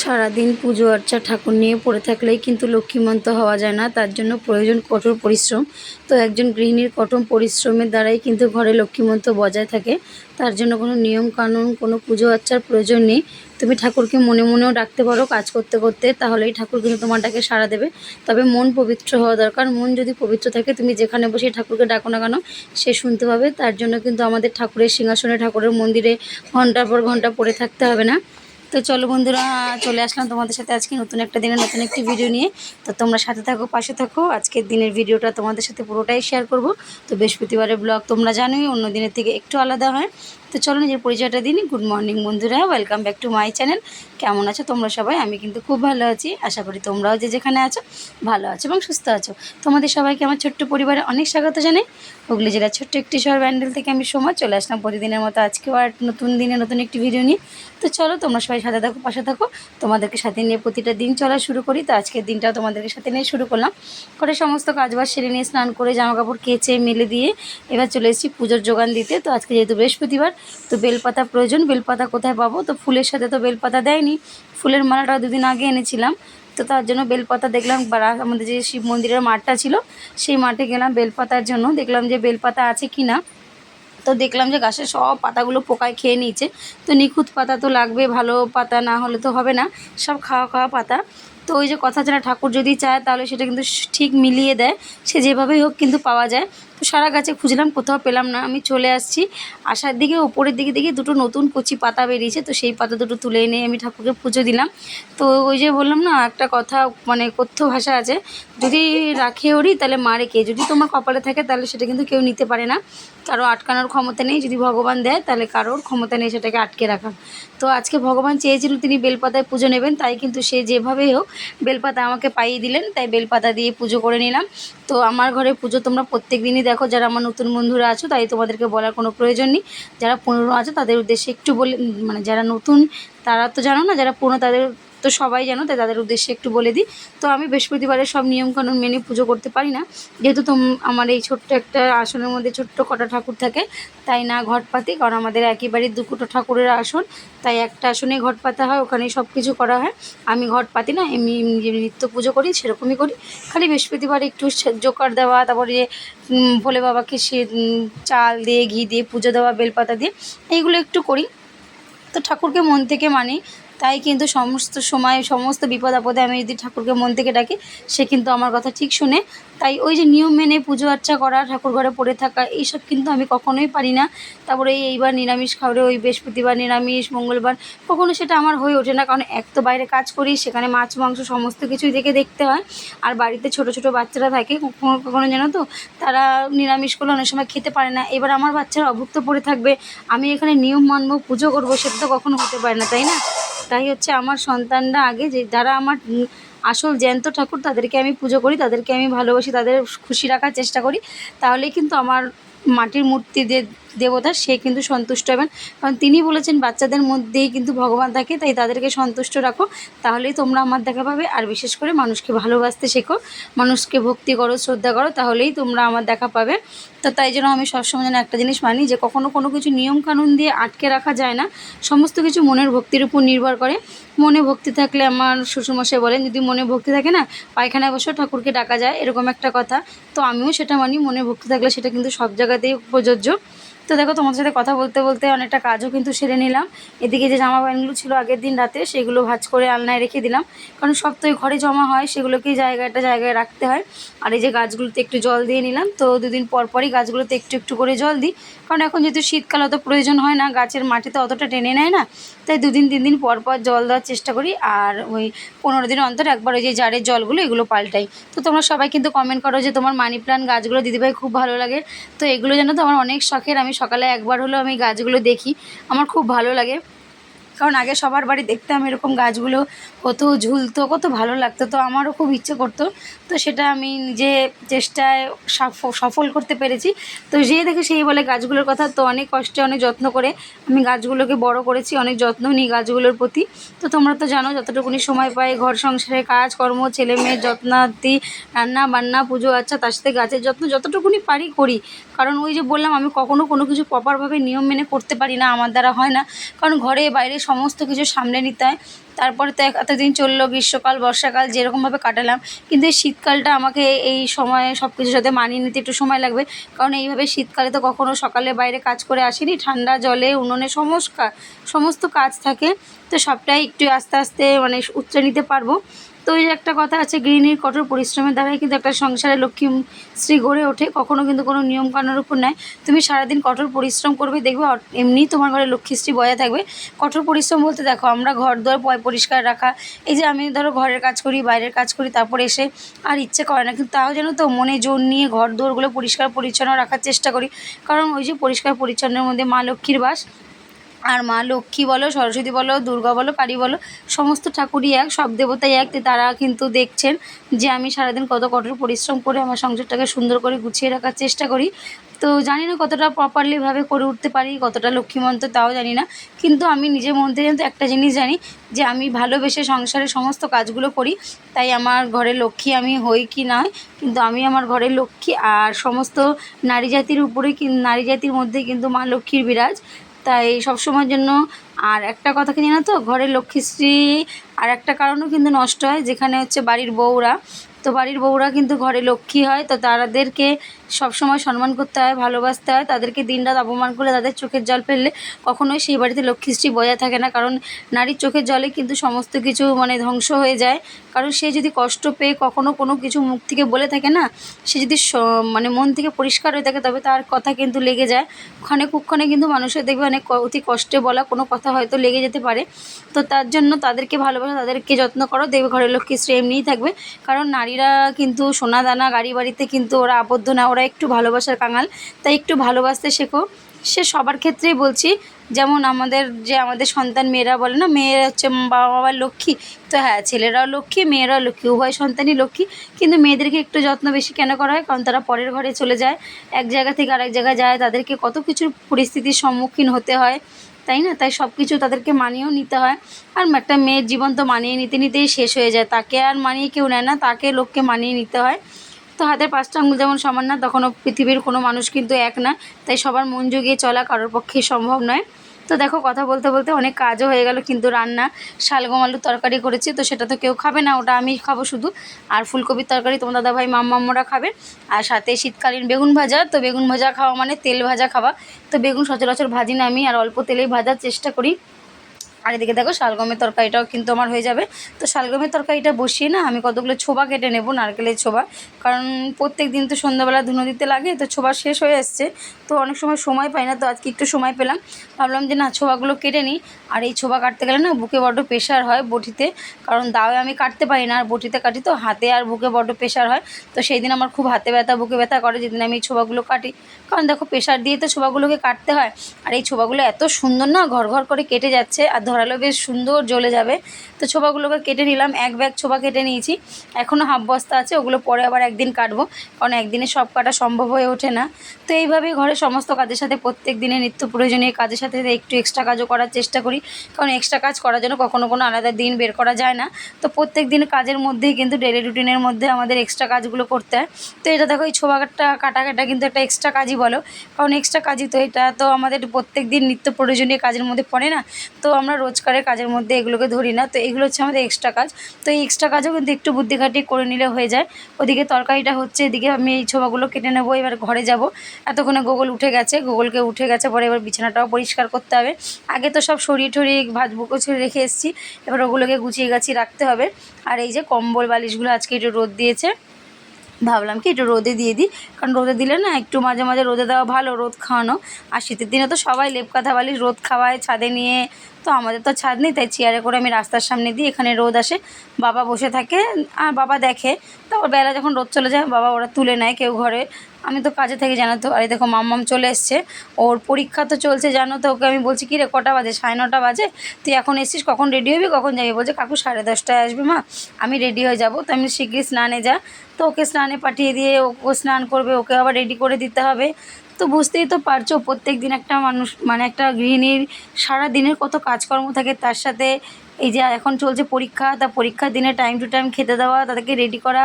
সারাদিন পুজো আর্চা ঠাকুর নিয়ে পড়ে থাকলেই কিন্তু লক্ষ্মীমন্ত হওয়া যায় না, তার জন্য প্রয়োজন কঠোর পরিশ্রম। তো একজন গৃহিণীর কঠোর পরিশ্রমের দ্বারাই কিন্তু ঘরে লক্ষ্মীমন্ত বজায় থাকে। তার জন্য কোনো নিয়ম কানুন, কোনো পুজো আর্চার প্রয়োজন নেই। তুমি ঠাকুরকে মনে মনেও ডাকতে পারো, কাজ করতে করতে, তাহলেই ঠাকুর কিন্তু তোমার ডাকে সাড়া দেবে। তবে মন পবিত্র হওয়া দরকার। মন যদি পবিত্র থাকে, তুমি যেখানে বসে ঠাকুরকে ডাকো না কেন, সে শুনতে পাবে। তার জন্য কিন্তু আমাদের ঠাকুরের সিংহাসনে, ঠাকুরের মন্দিরে ঘণ্টার পর ঘণ্টা পড়ে থাকতে হবে না। তো চলো বন্ধুরা, চলে আসলাম তোমাদের সাথে আজকে নতুন একটা দিনে নতুন একটি ভিডিও নিয়ে। তো তোমরা সাথে থাকো, পাশে থাকো। আজকের দিনের ভিডিওটা তোমাদের সাথে পুরোটাই শেয়ার করব। তো বৃহস্পতিবারের ব্লগ তোমরা জানোই, অন্য দিনের থেকে একটু আলাদা হয়। তো চলো নিজের পরিচয়টা দিই গুড মর্নিং বন্ধুরা welcome back to my channel কেমন আছো তোমরা সবাই? আমি কিন্তু খুব ভালো আছি। আশা করি তোমরাও যে যেখানে আছো, ভালো আছো এবং সুস্থ আছো। তোমাদের সবাইকে আমার ছোট্ট পরিবারে অনেক স্বাগত জানাই। হুগলি জেলার ছোট্ট একটি শহর ব্যান্ডেল থেকে আমি সময় চলে আসলাম প্রতিদিনের মতো আজকেও আর নতুন দিনে নতুন একটি ভিডিও নিয়ে। তো চলো তোমরা সবাই সাথে থাকো, পাশে থাকো। তোমাদেরকে সাথে নিয়ে প্রতিটা দিন চলা শুরু করি। তো আজকের দিনটাও তোমাদেরকে সাথে নিয়ে শুরু করলাম। করে সমস্ত কাজবাজ সেরে নিয়ে স্নান করে জামা কাপড় কেচে মেলে দিয়ে এবার চলে এসেছি পুজোর যোগান দিতে। তো আজকে যেহেতু বৃহস্পতিবার তো বেলপাতা প্রয়োজন, বেলপাতা কোথায় পাবো? তো ফুলের সাথে তো বেলপাতা দেয়নি। ফুলের মালাটা দুদিন আগে এনেছিলাম। তো তার জন্য বেলপাতা দেখলাম আমাদের যে শিব মন্দিরের মাঠটা ছিল, সেই মাঠে গেলাম বেলপাতার জন্য। দেখলাম যে বেলপাতা আছে কি না। তো দেখলাম যে গাছের সব পাতাগুলো পোকায় খেয়ে নিয়েছে। তো নিখুঁত পাতা তো লাগবে, ভালো পাতা না হলে তো হবে না। সব খাওয়া খাওয়া পাতা। তো ওই যে কথা যেটা ঠাকুর যদি চায়, তাহলে সেটা কিন্তু ঠিক মিলিয়ে দেয়। সে যেভাবেই হোক কিন্তু পাওয়া যায়। তো সারা গাছে খুঁজলাম, কোথাও পেলাম না। আমি চলে আসছি। আসার দিকে, ওপরের দিকে দেখি দুটো নতুন কচি পাতা বেরিয়েছে। তো সেই পাতা দুটো তুলে এনে আমি ঠাকুরকে পুজো দিলাম। তো ওই যে বললাম না, একটা কথা মানে কথ্য ভাষা আছে, যদি রাখে ওরি তাহলে মারে কে? যদি তোমার কপালে থাকে, তাহলে সেটা কিন্তু কেউ নিতে পারে না। কারও আটকানোর ক্ষমতা নেই। যদি ভগবান দেয়, তাহলে কারোর ক্ষমতা নেই সেটাকে আটকে রাখার তো আজকে ভগবান চেয়েছিল তিনি বেলপাতায় পুজো নেবেন, তাই কিন্তু সে যেভাবেই হোক বেলপাতা আমাকে পাইয়ে দিলেন, তাই বেলপাতা দিয়ে পুজো করে নিলাম। তো আমার ঘরে পুজো তোমরা প্রত্যেক দিনই দেখো, যারা আমার নতুন বন্ধুরা আছো, তাই তোমাদেরকে বলার কোনো প্রয়োজন নেই। যারা পুরনো আছো, তাদের উদ্দেশ্যে একটু বলে মানে যারা নতুন, তারা তো জানো না, যারা পুরনো, তাদের তো সবাই জানো, তাই তাদের উদ্দেশ্যে একটু বলে দিই। তো আমি বৃহস্পতিবারের সব নিয়মকানুন মেনে পুজো করতে পারি না। যেহেতু তোম, আমার এই ছোট্ট একটা আসনের মধ্যে ছোট্ট কটা ঠাকুর থাকে, তাই না ঘট পাতি, কারণ আমাদের একেবারে দুকুটো ঠাকুরের আসন। তাই একটা আসনে ঘট পাতা হয়, ওখানে সব কিছু করা হয়। আমি ঘট পাতি না, এমনি নিত্য পুজো করি, সেরকমই করি। খালি বৃহস্পতিবার একটু জোকার দেওয়া, তারপরে ভোলে বাবাকে সে চাল দিয়ে, ঘি দিয়ে পুজো দেওয়া, বেলপাতা দিয়ে, এইগুলো একটু করি। তো ঠাকুরকে মন থেকে মানি তাই কিন্তু সমস্ত সময়, সমস্ত বিপদ আপদে আমি যদি ঠাকুরকে মন থেকে ডাকি, সে কিন্তু আমার কথা ঠিক শুনে। তাই ওই যে নিয়ম মেনে পুজো আর্চা করা, ঠাকুর ঘরে পড়ে থাকা, এইসব কিন্তু আমি কখনোই পারি না। তারপরে এই এইবার নিরামিষ খাবারে ওই বৃহস্পতিবার, নিরামিষ, মঙ্গলবার, কখনো সেটা আমার হয়ে ওঠে না। কারণ এক তো বাইরে কাজ করি, সেখানে মাছ, মাংস, সমস্ত কিছুই দেখে দেখতে হয়। আর বাড়িতে ছোট ছোট বাচ্চারা থাকে, কখনো কখনো জানো তো, তারা নিরামিষ করলে অনেক সময় খেতে পারে না। এবার আমার বাচ্চারা অভুক্ত পড়ে থাকবে, আমি এখানে নিয়ম মানবো, পুজো করব, সেটা তো কখনো হতে পারে না, তাই না? তাই হচ্ছে আমার সন্তানরা আগে যে যারা আমার আসল জ্যান্ত ঠাকুর তাদেরকে আমি পুজো করি, তাদেরকে আমি ভালোবাসি, তাদের খুশি রাখার চেষ্টা করি। তাহলেই কিন্তু আমার মাটির মূর্তি যে দেবতা, সে কিন্তু সন্তুষ্ট হবেন। কারণ তিনি বলেছেন, বাচ্চাদের মধ্যেই কিন্তু ভগবান থাকে, তাই তাদেরকে সন্তুষ্ট রাখো। তাহলেই তোমরা আমার দেখা পাবে। আর বিশেষ করে মানুষকে ভালোবাসতে শেখো। মানুষকে ভক্তি করো, শ্রদ্ধা করো, তাহলেই তোমরা আমার দেখা পাবে। তো তাই জন্য আমি সবসময় যেন একটা জিনিস মানি যে, কখনো কোনো কিছু নিয়মকানুন দিয়ে আটকে রাখা যায় না। সমস্ত কিছু মনের ভক্তির উপর নির্ভর করে। মনে ভক্তি থাকলে আমার শ্বশুরমশাই বলেন, যদি মনে ভক্তি থাকে না, পায়খানায় বসেও ঠাকুরকে ডাকা যায়। এরকম একটা কথা। তো আমিও সেটা মানি, মনে ভক্তি থাকলে সেটা কিন্তু সব জায়গাতেই প্রযোজ্য তো দেখো, তোমাদের সাথে কথা বলতে বলতে অনেকটা কাজও কিন্তু সেরে নিলাম। এদিকে যে জামা প্যান্টগুলো ছিল আগের দিন রাতে, সেগুলো ভাজ করে আলনায় রেখে দিলাম। কারণ সব তো ঘরে জমা হয়, সেগুলোকেই জায়গাটা জায়গায় রাখতে হয়। আর এই যে গাছগুলোতে একটু জল দিয়ে নিলাম, তো দুদিন পর পরই গাছগুলোতে একটু একটু করে জল দিই। কারণ এখন যেহেতু শীতকাল, অত প্রয়োজন হয় না, গাছের মাটিতে অতটা টেনে নেয় না। তাই দুদিন, তিন দিন পর পর জল দেওয়ার চেষ্টা করি। আর ওই পনেরো দিন অন্তর একবার ওই যে জারের জলগুলো, এগুলো পাল্টাই। তো তোমরা সবাই কিন্তু কমেন্ট করো যে তোমার মানি প্ল্যান্ট গাছগুলো দিদিভাই খুব ভালো লাগে। তো এগুলো যেন তো আমার অনেক শখের, আমি সকালে একবার হলেও আমি গাছগুলো দেখি। আমার খুব ভালো লাগে। কারণ আগে সবার বাড়ি দেখতাম এরকম গাছগুলো কত ঝুলতো, কত ভালো লাগতো। তো আমারও খুব ইচ্ছে করতো তো সেটা আমি নিজে চেষ্টায় সাফ- সফল করতে পেরেছি। তো যে দেখে সেই বলে গাছগুলোর কথা, তো অনেক কষ্টে, অনেক যত্ন করে আমি গাছগুলোকে বড় করেছি, অনেক যত্ন নিই গাছগুলোর প্রতি। তো তোমরা তো জানো, যতটুকুনি সময় পাই ঘর সংসারে কাজ, কর্ম, ছেলে মেয়ের যত্নার্থী রান্না বান্না, পুজো আচ্ছা তার সাথে গাছের যত্ন যতটুকুনি পারি করি। কারণ ওই যে বললাম, আমি কখনো কোনো কিছু প্রপারভাবে নিয়ম মেনে করতে পারি না, আমার দ্বারা হয় না। কারণ ঘরে বাইরে সমস্ত কিছু সামলে নিতে হয়। তারপরে তো এতদিন চলল গ্রীষ্মকাল, বর্ষাকাল, যেরকমভাবে কাটালাম। কিন্তু এই শীতকালটা আমাকে এই সময়ে সব কিছুর সাথে মানিয়ে নিতে একটু সময় লাগবে। কারণ এইভাবে শীতকালে তো কখনো সকালে বাইরে কাজ করে আসিনি, ঠান্ডা, জলে, উনুনে সমস্ত সমস্ত কাজ থাকে। তো সবটাই একটু আস্তে আস্তে মানে উচ্চ নিতে পারব। তো ওই একটা কথা আছে, গৃহিণীর কঠোর পরিশ্রমের দ্বারাই কিন্তু একটা সংসারে লক্ষ্মী শ্রী গড়ে ওঠে, কখনো কিন্তু কোনো নিয়ম কানুনের উপর নয়। তুমি সারাদিন কঠোর পরিশ্রম করবে, দেখবে এমনি তোমার ঘরে লক্ষ্মীশ্রী বজায় থাকবে। কঠোর পরিশ্রম বলতে দেখো, আমরা ঘর পয় পরিষ্কার রাখা, এই যে আমি ধরো ঘরের কাজ করি, বাইরের কাজ করি, তারপরে এসে আর ইচ্ছে করে না, কিন্তু তাও যেন তো মনে জোর নিয়ে ঘর দোরগুলো পরিষ্কার পরিচ্ছন্ন রাখার চেষ্টা করি। কারণ ওই যে পরিষ্কার পরিচ্ছন্নের মধ্যে মা লক্ষ্মীর বাস আর মা লক্ষ্মী বলো, সরস্বতী বলো, দুর্গা বলো কালী বলো, সমস্ত ঠাকুরই এক, সব দেবতাই এক তারা কিন্তু দেখছেন যে আমি সারাদিন কত কঠোর পরিশ্রম করে আমার সংসারটাকে সুন্দর করে গুছিয়ে রাখার চেষ্টা করি। তো জানি না কতটা প্রপারলিভাবে করে উঠতে পারি, কতটা লক্ষ্মীমন্ত তাও জানি না। কিন্তু আমি নিজের মধ্যে কিন্তু একটা জিনিস জানি যে আমি ভালোবেসে সংসারের সমস্ত কাজগুলো করি, তাই আমার ঘরে লক্ষ্মী আমি হই কি না কিন্তু আমি আমার ঘরের লক্ষ্মী আর সমস্ত নারী জাতির উপরে নারী জাতির মধ্যে কিন্তু মা লক্ষ্মীর বিরাজ। তাই সব সময়ের জন্য আর একটা কথা কি জানো তো ঘরের লক্ষ্মীশ্রী আর একটা কারণও কিন্তু নষ্ট হয়, যেখানে হচ্ছে বাড়ির বউরা। তো বাড়ির বউরা কিন্তু ঘরে লক্ষ্মী হয়, তো তাদেরকে সবসময় সম্মান করতে হয়, ভালোবাসতে হয়, তাদেরকে দিনরাত অপমান করলে তাদের চোখের জল ফেললে কখনোই সেই বাড়িতে লক্ষ্মীশ্রী বজায় থাকে না। কারণ নারীর চোখের জলে কিন্তু সমস্ত কিছু মানে ধ্বংস হয়ে যায়। কারণ সে যদি কষ্ট পেয়ে কখনো কোনো কিছু মুখ থেকে বলে থাকে না, সে যদি মানে মন থেকে পরিষ্কার হয়ে থাকে, তবে তার কথা কিন্তু লেগে যায়। ক্ষণে কুক্ষণে কিন্তু মানুষের দেখবে অনেক অতি কষ্টে বলা কোনো কথা হয়তো লেগে যেতে পারে। তো তার জন্য তাদেরকে ভালোবাসা, তাদেরকে যত্ন করো। দেখবে ঘরের লক্ষ্মীশ্রী এমনিই থাকবে। কারণ নারীরা কিন্তু সোনা দানা, গাড়ি বাড়িতে কিন্তু ওরা আবদ্ধ না ওরা একটু ভালোবাসার কাঙাল, তাই একটু ভালোবাসতে শেখো। সে সবার ক্ষেত্রেই বলছি, যেমন আমাদের যে আমাদের সন্তান মেয়েরা বলে না, মেয়েরা হচ্ছে বাবা বাবার লক্ষ্মী, তো হ্যাঁ ছেলেরাও লক্ষ্মী, মেয়েরাও লক্ষ্মী, উভয় সন্তানই লক্ষ্মী, কিন্তু মেয়েদেরকে একটু যত্ন বেশি কেন করা হয়? কারণ তারা পরের ঘরে চলে যায়, এক জায়গা থেকে আরেক জায়গায় যায়, তাদেরকে কত কিছু পরিস্থিতির সম্মুখীন হতে হয়, তাই না? তাই সব কিছু তাদেরকে মানিয়েও নিতে হয়। আর একটা মেয়ের জীবন তো মানিয়ে নিতে নিতেই শেষ হয়ে যায়, তাকে আর মানিয়ে কেউ নেয় না, তাকে লোককে মানিয়ে নিতে হয়। তো হাতের পাঁচটা আঙুল যেমন সমান না, তখনও পৃথিবীর কোনো মানুষ কিন্তু এক না। তাই সবার মন জুগিয়ে চলা কারোর পক্ষে সম্ভব নয়। তো দেখো, কথা বলতে বলতে অনেক কাজও হয়ে গেল কিন্তু রান্না। শালগম আলুর তরকারি করেছি, তো সেটা তো কেউ খাবে না, ওটা আমি খাব শুধু। আর ফুলকপির তরকারি তোমার দাদাভাই মাম্মাম্মরা খাবে। আর সাথে শীতকালীন বেগুন ভাজা, তো বেগুন ভাজা খাওয়া মানে তেল ভাজা খাওয়া। তো বেগুন সচরাচর ভাজি না আমি, আর অল্প তেলেই ভাজার চেষ্টা করি। আর এদিকে দেখো শালগমের তরকারিটাও কিন্তু আমার হয়ে যাবে। তো শালগমের তরকারিটা বসিয়ে না আমি কতগুলো ছোবা কেটে নেব, নারকেলের ছোবা। কারণ প্রত্যেক দিন তো সন্ধ্যাবেলা ধুনো দিতে লাগে, তো ছোবা শেষ হয়ে আসছে। তো অনেক সময় সময় পাই না, তো আজকে একটু সময় পেলাম। ভাবলাম যে না, ছোবাগুলো কেটে নিই। আর এই ছোবা কাটতে গেলে না বুকে বড্ড প্রেশার হয় বটিতে। কারণ দাওয়ে আমি কাটতে পারি না, আর বটিতে কাটি তো হাতে আর বুকে বড্ড প্রেশার হয়। তো সেই দিন আমার খুব হাতে ব্যথা, বুকে ব্যথা করে যেদিন আমি এই ছোবাগুলো কাটি। কারণ দেখো প্রেশার দিয়ে তো ছোবাগুলোকে কাটতে হয়। আর এই ছোবাগুলো এত সুন্দর না, ঘর ঘর করে কেটে যাচ্ছে। আর ধরালো, বেশ সুন্দর জ্বলে যাবে। তো ছোবাগুলোকে কেটে নিলাম, এক ব্যাগ ছোবা কেটে নিয়েছি। এখনও হাফ বস্তা আছে, ওগুলো পরে আবার একদিন কাটবো, কারণ একদিনে সব কাটা সম্ভব হয়ে ওঠে না। তো এইভাবেই ঘরে সমস্ত কাজের সাথে প্রত্যেক দিনে নিত্য প্রয়োজনীয় কাজের সাথে একটু এক্সট্রা কাজও করার চেষ্টা করি, কারণ এক্সট্রা কাজ করার জন্য কখনো কোনো আলাদা দিন বের করা যায় না। তো প্রত্যেক দিন কাজের মধ্যেই কিন্তু ডেলি রুটিনের মধ্যে আমাদের এক্সট্রা কাজগুলো করতে হয়। তো এটা দেখো, এই ছোবাটা কাটা কাটা কিন্তু একটা এক্সট্রা কাজই বলো, কারণ এক্সট্রা কাজই তো এটা। তো আমাদের প্রত্যেক দিন নিত্য প্রয়োজনীয় কাজের মধ্যে পড়ে না। তো আমরা রোজকারের কাজের মধ্যে এগুলোকে ধরি না। তো এগুলো হচ্ছে আমাদের এক্সট্রা কাজ। তো এই এক্সট্রা কাজও কিন্তু একটু বুদ্ধি খাটিয়ে করে নিলে হয়ে যায়। ওদিকে তরকারিটা হচ্ছে, এদিকে আমি এই ছোবাগুলো কেটে নেব, এবার ঘরে যাব। এতক্ষণে গোগল উঠে গেছে গোগলকে উঠে গেছে, পরে এবার বিছানাটাও পরিষ্কার করতে হবে। আগে তো সব সরিয়ে টরিয়ে ভাজবুকো ছেড়ে রেখে এসেছি। এবার ওগুলোকে গুছিয়ে গাছিয়ে রাখতে হবে। আর এই যে কম্বল বালিশগুলো আজকে একটু রোদ দিয়েছে, ভাবলাম কি একটু রোদে দিয়ে দিই। কারণ রোদে দিলে না একটু মাঝে মাঝে রোদে দেওয়া ভালো, রোদ খাওয়ানো। আর শীতের দিনে তো সবাই লেপ কাঁথা বালিশ রোদ খাওয়ায়, ছাদে নিয়ে তো আমাদের তো ছাদ নেই, তাই চেয়ারে করে আমি রাস্তার সামনে দিই এখানে রোদ আসে। বাবা বসে থাকে, আর বাবা দেখে। তারপর বেলা যখন রোদ চলে যায়, বাবা ওরা তুলে নেয় কেউ ঘরে। আমি তো কাজে থেকে জানো তো, আরে দেখো মাম্মাম চলে এসছে। ওর পরীক্ষা তো চলছে, জানো তো, ওকে আমি বলছি, কি রে, কটা বাজে? সাড়ে নটা বাজে? তুই এখন এসছিস, কখন রেডি হবি? কখন যাবি? বলছে, কাকু, সাড়ে দশটায় আসবে, মা। আমি রেডি হয়ে যাব। তো আমি শিগগির স্নানে যা। তো ওকে স্নানে পাঠিয়ে দিয়ে ও স্নান করবে, ওকে আবার রেডি করে দিতে হবে। তো বুঝতেই তো পারছ প্রত্যেক দিন একটা মানুষ মানে একটা গৃহিণীর সারা দিনের কত কাজকর্ম থাকে, তার সাথে এই যে এখন চলছে পরীক্ষা, তা পরীক্ষার দিনে টাইম টু টাইম খেতে দেওয়া, তাদেরকে রেডি করা,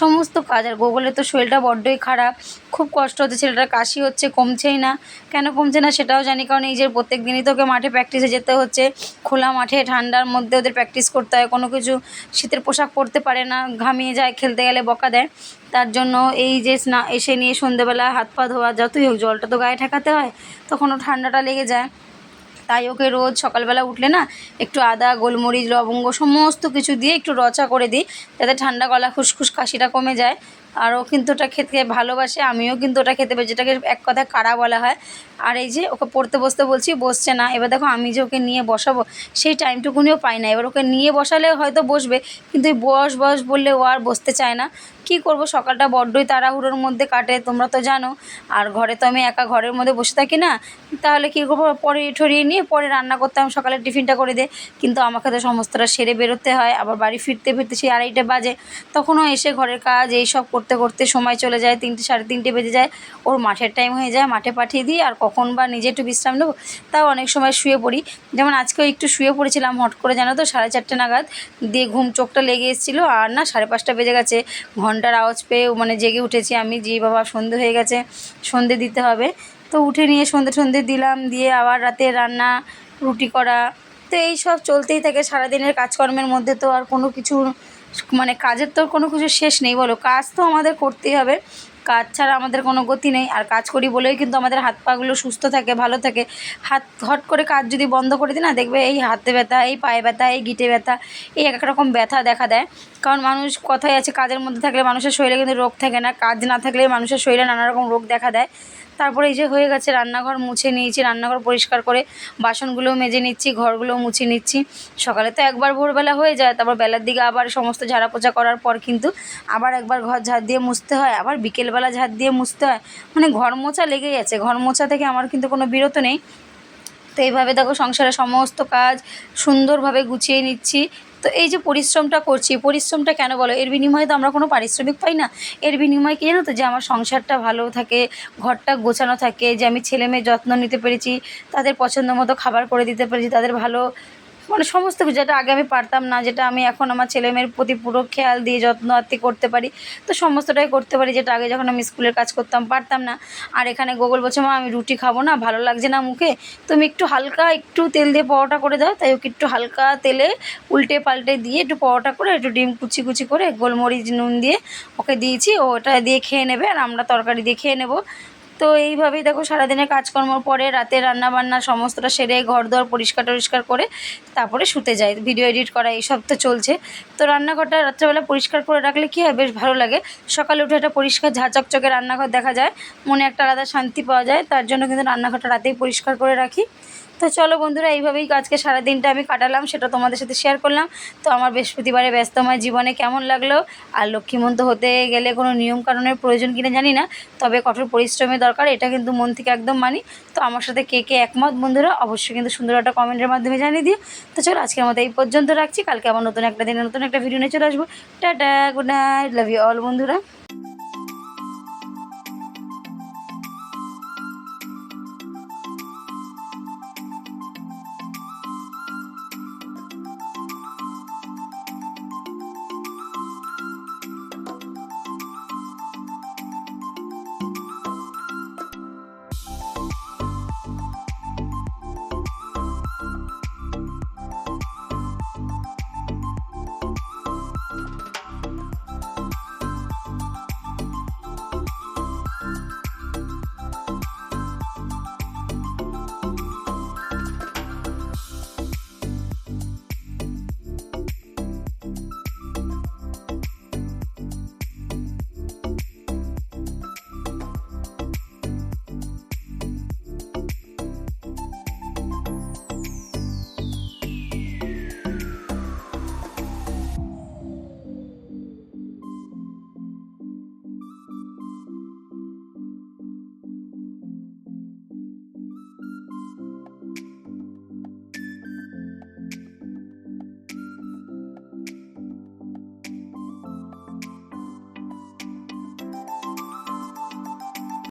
সমস্ত কাজ। আর গোগলের তো শরীরটা বড্ডই খারাপ। খুব কষ্ট হচ্ছে, ছেলেটার কাশি হচ্ছে, কমছেই না। কেন কমছে না সেটাও জানি, কারণ এই যে প্রত্যেক দিনই তো ওকে মাঠে প্র্যাকটিসে যেতে হচ্ছে। খোলা মাঠে, ঠান্ডার মধ্যে ওদের প্র্যাকটিস করতে হয়, কোনো কিছু শীতের পোশাক পরতে পারে না, ঘামিয়ে যায়, খেলতে গেলে বকা দেয়। তার জন্য এই যে স্না, এসে নিয়ে সন্ধেবেলা হাত পা ধোয়া, যতই হোক, জলটা তো গায়ে ঠেকাতে হয় তখন ও ঠান্ডাটা লেগে যায়। তাই ওকে রোজ সকালবেলা উঠলে না একটু আদা, গোলমরিচ, লবঙ্গ, সমস্ত কিছু দিয়ে একটু রচা করে দিই। যাতে ঠান্ডা গলা, খুসখুস, কাশিটা কমে যায়। আর ও কিন্তু ওটা খেতে ভালোবাসে, আমিও কিন্তু ওটা খেতে পারি। যেটাকে এক কথায় কাড়া বলা হয়। আর এই যে ওকে পড়তে বসতে বলছি, বসছে না। এবার দেখো আমি যে ওকে নিয়ে বসাবো, সেই টাইমটুকুনিও পাই না। এবার ওকে নিয়ে বসালে হয়তো বসবে, কিন্তু বস বস বললে ও আর বসতে চায় না। কী করব? সকালটা বড্ডই তাড়াহুড়োর মধ্যে কাটে, তোমরা তো জানো। আর ঘরে তো আমি একা ঘরের মধ্যে বসে থাকি না। তাহলে কী করব? পরে ঠরিয়ে নিয়ে পরে রান্না করতাম সকালে টিফিনটা করে দে। কিন্তু আমাকে তো সমস্তটা সেরে বেরোতে হয়। আবার বাড়ি ফিরতে ফিরতে সেই আড়াইটে বাজে। তখনও এসে ঘরের কাজ, এই সব করতে করতে করতে সময় চলে যায়, তিনটে সাড়ে তিনটে বেজে যায়, ওর মাঠের টাইম হয়ে যায়, মাঠে পাঠিয়ে দিই, আর কখন বা নিজে একটু বিশ্রাম নেব, তাও অনেক সময় শুয়ে পড়ি। যেমন আজকেও একটু শুয়ে পড়েছিলাম হট করে, জানো তো, সাড়ে চারটে নাগাদ, দিয়ে ঘুম চোখটা লেগে এসেছিল, আর না, সাড়ে পাঁচটা বেজে গেছে, ঘণ্টার আওয়াজ পেয়ে মানে জেগে উঠেছি আমি, যে বাবা সন্ধে হয়ে গেছে, সন্ধে দিতে হবে। তো উঠে নিয়ে সন্ধে সন্ধে দিলাম, দিয়ে আবার রাতে রান্না, রুটি করা, তো এই সব চলতেই থাকে, সারাদিনের কাজকর্মের মধ্যে তো আর কোনো কিছু মানে কাজের তো কোনো কিছু শেষ নেই, বলো। কাজ তো আমাদের করতেই হবে। কাজ ছাড়া আমাদের কোনো গতি নেই। আর কাজ করি বলেই কিন্তু আমাদের হাত পাগুলো সুস্থ থাকে, ভালো থাকে। হাত হট করে কাজ যদি বন্ধ করে দিই না, দেখবে এই হাতে ব্যথা, এই পায়ে ব্যথা, এই গিটে ব্যথা, এই এক এক রকম ব্যথা দেখা দেয়। কারণ মানুষ কথাই আছে, কাজের মধ্যে থাকলে মানুষের শরীরে কিন্তু রোগ থাকে না। কাজ না থাকলে মানুষের শরীরে নানা রকম রোগ দেখা দেয়। তারপরে এই যে হয়ে গেছে, রান্নাঘর মুছে নিয়েছি, রান্নাঘর পরিষ্কার করে বাসনগুলোও মেজে নিচ্ছি, ঘরগুলোও মুছে নিচ্ছি। সকালে তো একবার ভোরবেলা হয়ে যায়, তারপর বেলার দিকে আবার সমস্ত ঝাড়া পোছা করার পর কিন্তু আবার একবার ঘর ঝাড় দিয়ে মুছতে হয়, আবার বিকেলবেলা ঝাড় দিয়ে মুছতে হয়। মানে ঘর মোছা লেগেই আছে, ঘর মোছা থেকে আমার কিন্তু কোনো বিরত নেই। তো এইভাবে দেখো সংসারের সমস্ত কাজ সুন্দরভাবে গুছিয়ে নিচ্ছি তো এই যে পরিশ্রমটা করছি, পরিশ্রমটা কেন বলো? এর বিনিময়ে তো আমরা কোনো পারিশ্রমিক পাই না। এর বিনিময়ে কী জানো তো? যে আমার সংসারটা ভালো থাকে, ঘরটা গোছানো থাকে, যে আমি ছেলে মেয়ের যত্ন নিতে পেরেছি, তাদের পছন্দ মতো খাবার করে দিতে পেরেছি, তাদের ভালো মানে সমস্ত কিছু, যেটা আগে আমি পারতাম না, যেটা আমি এখন আমার ছেলে মেয়ের প্রতি পুরো খেয়াল দিয়ে যত্ন আত্তি করতে পারি। তো সমস্তটাই করতে পারি, যেটা আগে যখন আমি স্কুলের কাজ করতাম পারতাম না। আর এখানে গোগল বলছে, মা, আমি রুটি খাব না, ভালো লাগছে না মুখে। তুমি একটু হালকা একটু তেল দিয়ে পরোটা করে দাও। তাই ওকে একটু হালকা তেলে উল্টে পাল্টে দিয়ে একটু পরোটা করে, একটু ডিম কুচি কুচি করে, গোলমরিচ নুন দিয়ে ওকে দিয়েছি। ও ওটা দিয়ে খেয়ে নেবে আর আমরা তরকারি দিয়ে খেয়ে নেব। তো এইভাবেই দেখো সারাদিনের কাজকর্মর পরে রাতে রান্না বান্না সমস্তটা সেরে ঘর দর পরিষ্কার টরিষ্কার করে তারপরে শুতে যাই। ভিডিও এডিট করা এইসব তো চলছে। তো রান্নাঘরটা রাত্রেবেলা পরিষ্কার করে রাখলে কী হয়? বেশ ভালো লাগে। সকালে উঠে একটা পরিষ্কার ঝাঁচকচকে রান্নাঘর দেখা যায়। মনে একটা আলাদা শান্তি পাওয়া যায়। তার জন্য কিন্তু রান্নাঘরটা রাতেই পরিষ্কার করে রাখি। তো চলো বন্ধুরা, এইভাবেই আজকে সারাদিনটা আমি কাটালাম, সেটা তোমাদের সাথে শেয়ার করলাম। তো আমার বৃহস্পতিবারে ব্যস্তময় জীবনে কেমন লাগল? আর লক্ষ্মীমন্ত হতে গেলে কোনো নিয়মকানুনের প্রয়োজন কিনা জানি না, তবে কঠোর পরিশ্রমের দরকার, এটা কিন্তু মন থেকে একদম মানি। তো আমার সাথে কে কে একমত বন্ধুরা, অবশ্যই কিন্তু সুন্দর একটা কমেন্টের মাধ্যমে জানিয়ে দিও। তো চলো, আজকের মতো এই পর্যন্ত রাখছি, কালকে আবার নতুন একটা দিনে নতুন একটা ভিডিও নিয়ে চলে আসব। Tata good night love you all বন্ধুরা।